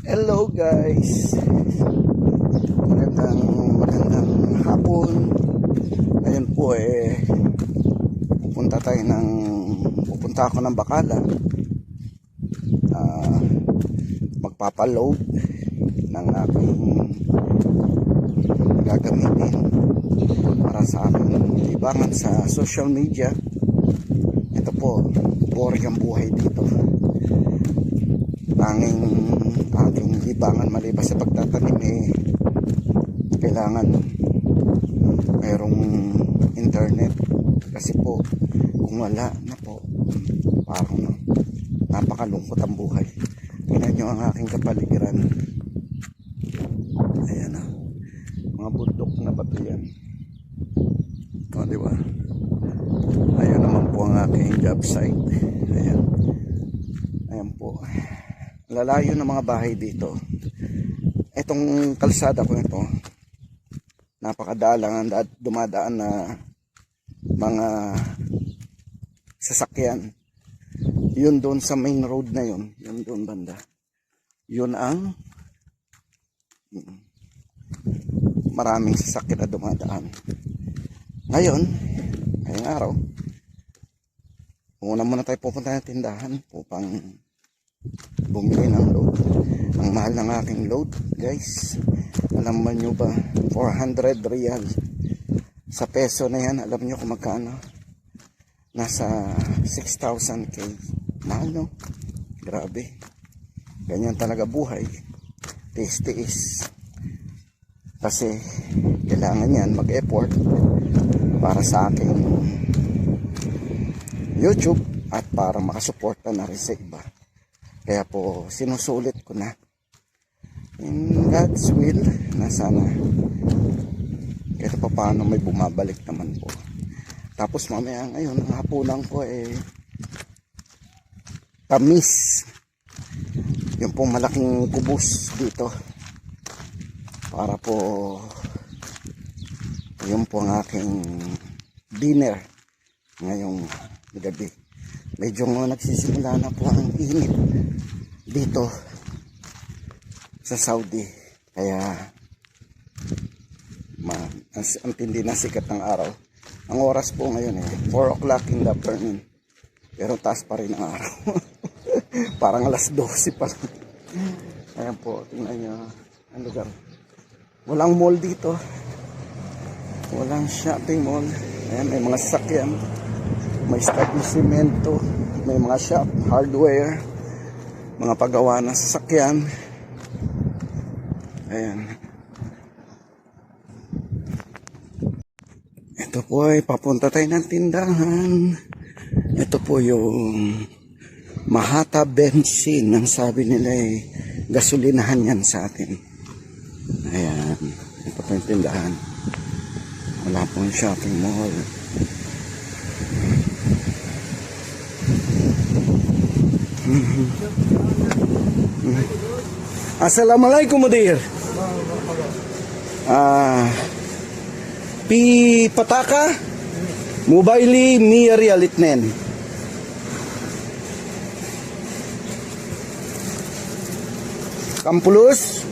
Hello guys. Magandang magandang hapon. Ngayon po eh pupunta tayo ng pupunta ako ng Bacala. Ah, magpapaload ng aking gagamitin para sa aking libangan sa social media. Ito po, boring ang buhay dito tanging aking libangan maliban sa pagtatanim eh kailangan mayroong internet. Kasi po kung wala na po parang napakalungkot ang buhay. Tingnan nyo ang aking kapaligiran. Ayan o mga bundok na bato yan o diba ayun naman po ang aking job site. Ayan. Ayan po lalayo ng mga bahay dito. Itong kalsada ko ito, napakadalang at dumadaan na mga sasakyan. Yun doon sa main road na yun, yun doon banda. Yun ang maraming sasakyan na dumadaan. Ngayon, ngayong araw, una muna tayo pupunta ng tindahan upang bumili ng load. Ang mahal ng aking load, guys. Alam ba nyo ba? 400 real. Sa peso na yan, alam nyo kung magkano? Nasa 6,000 k. Mahal, no? Grabe. Ganyan talaga buhay. Tiis-tiis. Kasi, kailangan yan mag-effort para sa aking YouTube at para makasuporta na rin sa iba. Kaya po, sinusulit ko na. In God's will, na sana kahit pa paano may bumabalik naman po. Tapos mamaya ngayon, ang hapunan ko eh, tamis. Yung pong malaking kubus dito. Para po, yun po ang aking dinner ngayong gabi. Medyo nagsisimula na po ang init dito sa Saudi. Kaya ma, ang, ang tindi na sikat ng araw. Ang oras po ngayon eh, 4 o'clock in the afternoon. Pero taas pa rin ang araw. Parang alas 12 pa lang. Ayan po, tingnan nyo ang lugar. Walang mall dito. Walang shopping mall. Ayan, may mga sasakyan. May establishmento. May mga shop, hardware mga paggawa ng sasakyan. Ayan. Ito po ay papunta tayo ng tindahan. Ito po yung Mahata Benzin. Ang sabi nila ay gasolinahan yan sa atin. Ayan. Ito po yung tindahan. Wala pong shopping mall. Assalamualaikum Mudir. Ah, pi pataka mobile mi realitnen. Kampulus?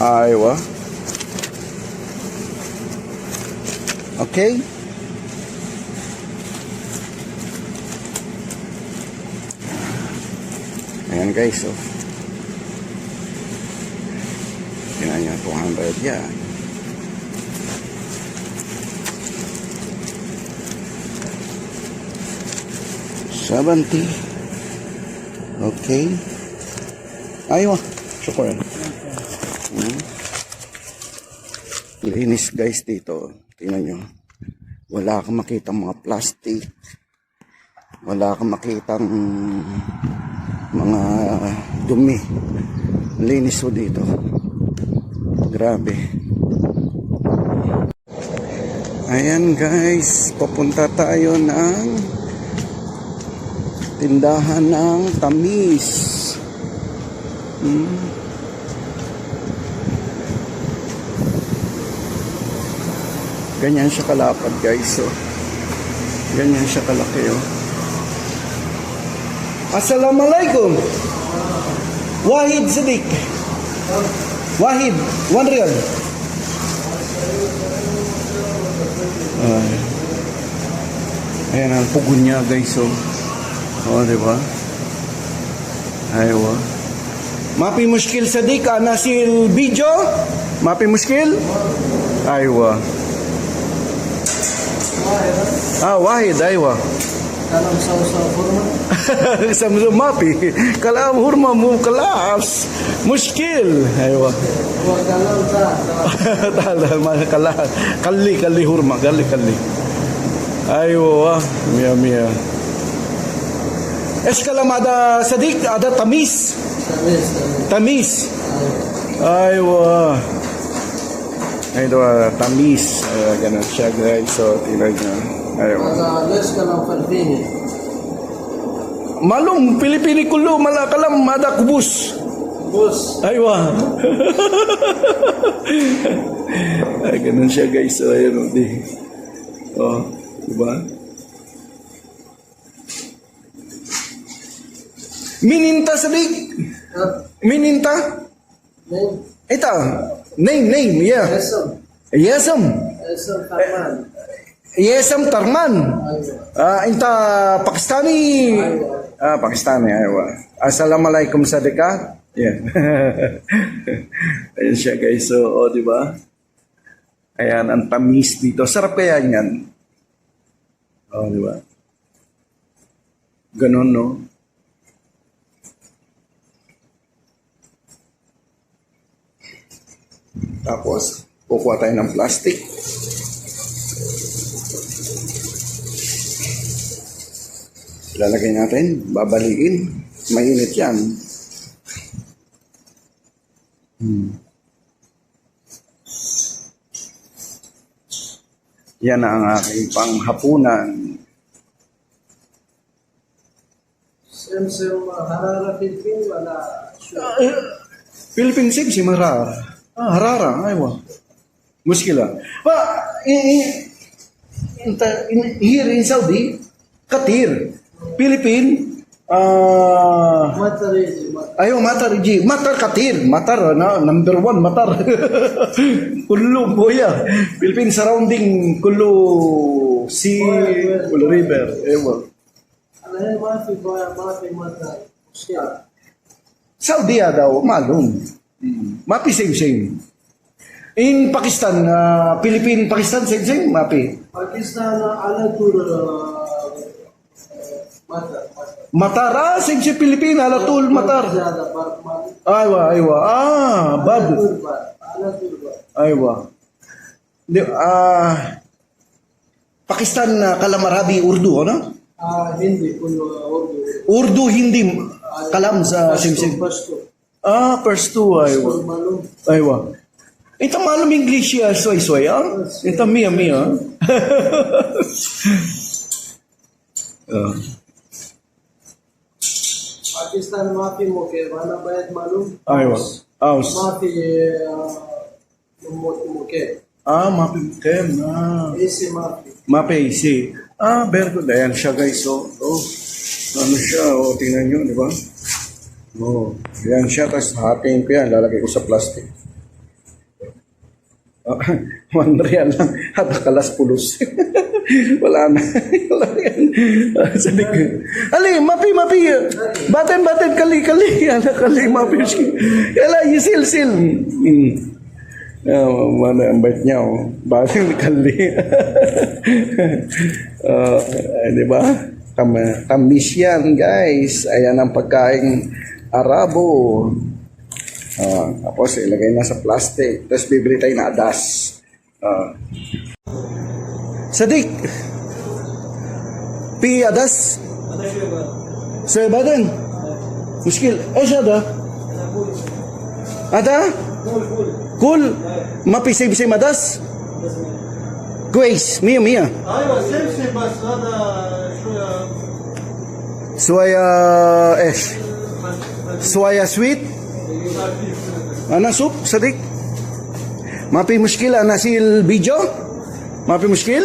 Aywa. Okay. Ayan guys, oh. Yan yan, 200 yan. Seventy. Okay. Ayaw. Syukuran. Hmm. Linis guys dito. Tingnan nyo. Wala kang makita mga plastic. Wala kang makitang mga dumi. Linis po dito. Grabe. Ayan guys, papunta tayo ng tindahan ng tamis. Hmm. Ganyan siya kalapad guys. So, ganyan siya kalaki oh. Assalamualaikum. Wahid Sadiq. Wahid, one real. Ay. Ayan ang pugon niya guys oh. Oo, di ba? Aywa. Mapi muskil Sadiq, ana sil video? Mapi muskil? Aywa. Ah, wahid, aywa. Dalam saus-saus kurma. Samsung mapi. Kalam hurma mo kalas. Muskil. Aywa. Huwag dalam sa. Tala, mga kala. Kali, kali hurma. Kali, kali. Aywa. Mia, mia. Eskalam ada Sadiq, ada tamis. Tamis, tamis. Tamis. Aywa. Ito, tamis. Ay, ganun siya guys. So, tingnan nyo. Maka les ka ng Filipini. Malum, Pilipini kulo, malakalam, ada kubus. Bus. Aywa. Ay, ganun siya guys. So, ayun o. Di. Oh, diba? Mininta sadik. At Mininta. name. Ito. Name, name. Yeah. Esam. Yesam. Esam Tarman. Yesam Tarman. Aywa. Ah, inta Pakistani. Ah, Pakistani. Aywa. Assalamualaikum sadika. Yeah. Ayun siya guys. So, oh, di ba? Ayan, ang tamis dito. Sarap kaya yan. Oh, di ba? Ganon, no? Tapos, kukuha tayo ng plastic. Ilalagay natin, babaliin. Mainit yan. Hmm. Yan ang aking panghapunan. Sem sem Harara Filipin wala. Philippine si Marar. Ah, Harara, aywa. Muskila. Pa, in, in, in, in, here in Saudi, Katir, Philippine, ah, Matari. Ayo matar ji, matar katir, matar na number one matar. kullu boya. Philippine surrounding kullu sea, kullu river. Ewa. Ano yan, mafi ba, mafi matay. Siya. Saudi daw malum. Mapi same same. In Pakistan, uh, Philippine Pakistan same same mapi. Pakistan Alatur Matar. Matar ah, same same Philippine alatul matar. Zada Barman. Aywa, aywa. Ah, bad. Aywa. Di, ah, Pakistan uh, kalamarabi Urdu, ano? Ah, hindi. Kuno Urdu. Urdu, Hindi, kalam sa simsim. Pasto. Ah, first two, aywa. Aywa. Ito malam English ya, soy soy, ah? Ito mia mia. Ah. Pakistan माफी मौके वाला बैद मालूम Aywa. Aus. माफी मौके Ah, mapi kem na. ऐसे माफी Mapi si. Ah, very good. Ayan siya guys. So, oh, ano siya? Oh, tingnan nyo, di ba? Oh, yan siya. Tapos hatiin ko yan. Lalagay ko sa plastic. Ah, one real lang. Haba kalas pulos. Wala na. Wala yan. Ah, Sabi ko. Ali, mapi, mapi. Baten, baten, kali, kali. Ala, kali, mapi. Ala, yisil, sil. Hmm. Oh, mana ang bait niya, oh. Baling kali. uh, di ba? Tam tamis yan, guys. Ayan ang pagkain Arabo. Uh, tapos ilagay na sa plastic. Tapos bibili tayo na adas. Uh. Sadik! Pi adas? Sa badan? Muskil. Eh siya da? Ada? Cool. Mapisay-bisay madas? Grace, Mia Mia. Ayva, same şey başladı şuraya. Eh, Soya eş. Sweet. Ana soup, sadik. Mapi muskil ana sil video? Mapi muskil?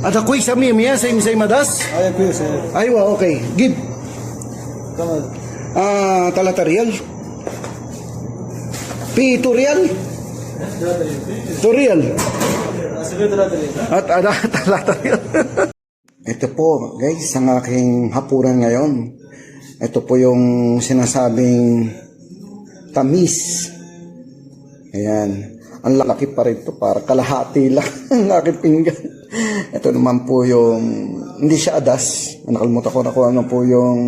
At ako sa mi miya sa imsay madas? Ay ko sa. Ay wa okay. Give. Ah, uh, talata real. Pi tutorial. Tutorial. At ada talata real. Ito po guys ang aking hapuran ngayon. Ito po yung sinasabing tamis. Ayan. Ang laki pa rin to, para kalahati lang ang aking pinggan. Ito naman po yung, hindi siya adas. Nakalimutan ko na kung ano po yung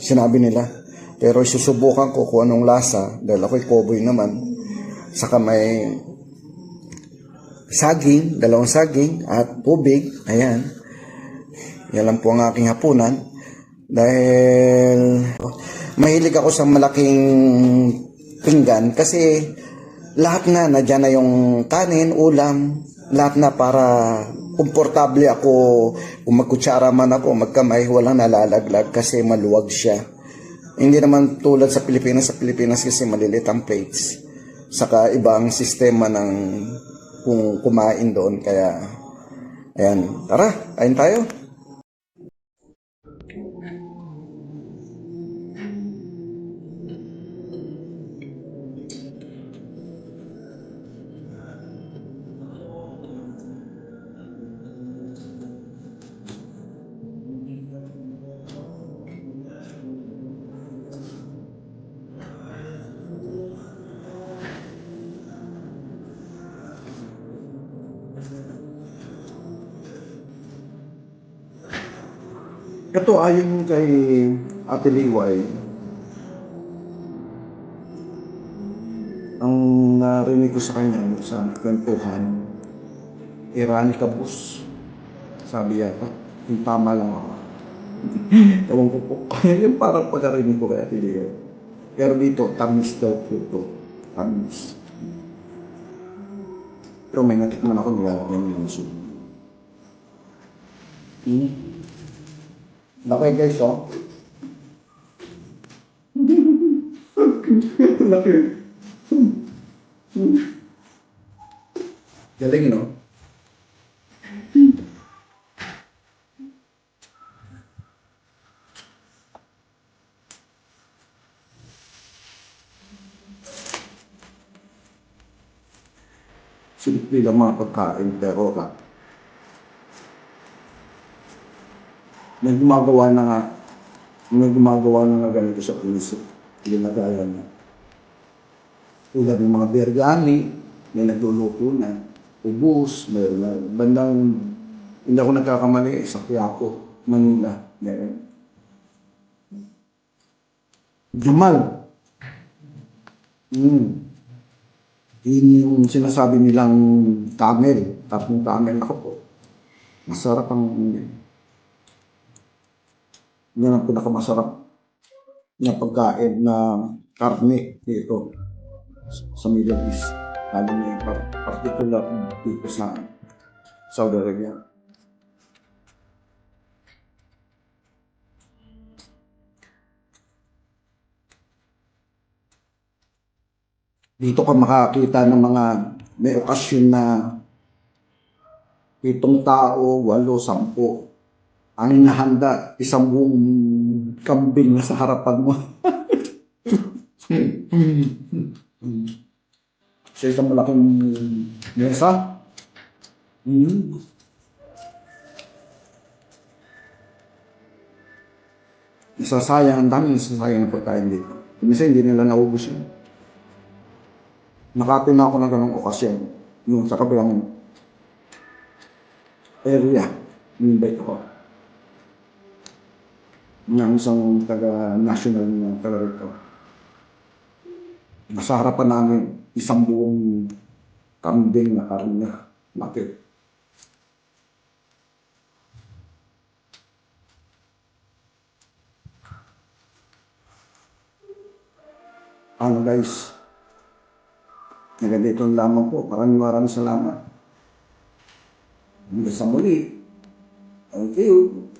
sinabi nila. Pero susubukan ko kung anong lasa, dahil ako'y cowboy naman. Saka may saging, dalawang saging, at tubig. Ayan. Yan lang po ang aking hapunan. Dahil mahilig ako sa malaking pinggan kasi lahat na, nadyan na yung kanin, ulam, lahat na para komportable ako. Kung magkutsara man ako, magkamay, walang nalalaglag kasi maluwag siya. Hindi naman tulad sa Pilipinas. Sa Pilipinas kasi malilit ang plates. Saka ibang sistema ng kung kumain doon. Kaya, ayan. Tara, kain tayo. Ito ayon kay Ate Liway, ang narinig ko sa kanya sa kwentuhan, Irani Kabus. Sabi yata, yung tama lang ako. Ewan ko po. yung parang pagkarinig ko kay Ate Liway. Pero dito, tamis daw po ito. Tamis. Pero may natikman ako nilalagyan yung soup. Hmm. Laki guys, oh. Laki. Galing, no? Simple lang mga pagkain, pero ka. May gumagawa na nga, may gumagawa na nga ganito sa puso. Ginagaya na. Tulad ng mga bergani, may nagluluto na. Ubus, may may bandang, hindi ako nagkakamali, sa Quiapo, Manila. Meron. Jumal. Mm. Yun yung sinasabi nilang tamel. Tapong tamel ako po. Masarap ang yan ang pinakamasarap na pagkain na karne dito sa Middle East. Lalo na yung par- particular dito sa Saudi Arabia. Dito ka makakita ng mga may okasyon na pitong tao, walo, sampu ang inahanda, isang buong kambing sa harapan mo. sa isang malaking mesa. Mm. Nasasayang, ang daming nasasayang na pagkain dito. Minsan hindi nila naubos yun. Nakatin na ako ng ganong okasyon. Yung sa kabilang area. Invite ako ng isang taga-national na rito. Nasa harapan namin isang buong kambing na karne. Bakit? Ano guys? Hanggang dito lamang po. Maraming maraming salamat. Hanggang sa muli. Thank you.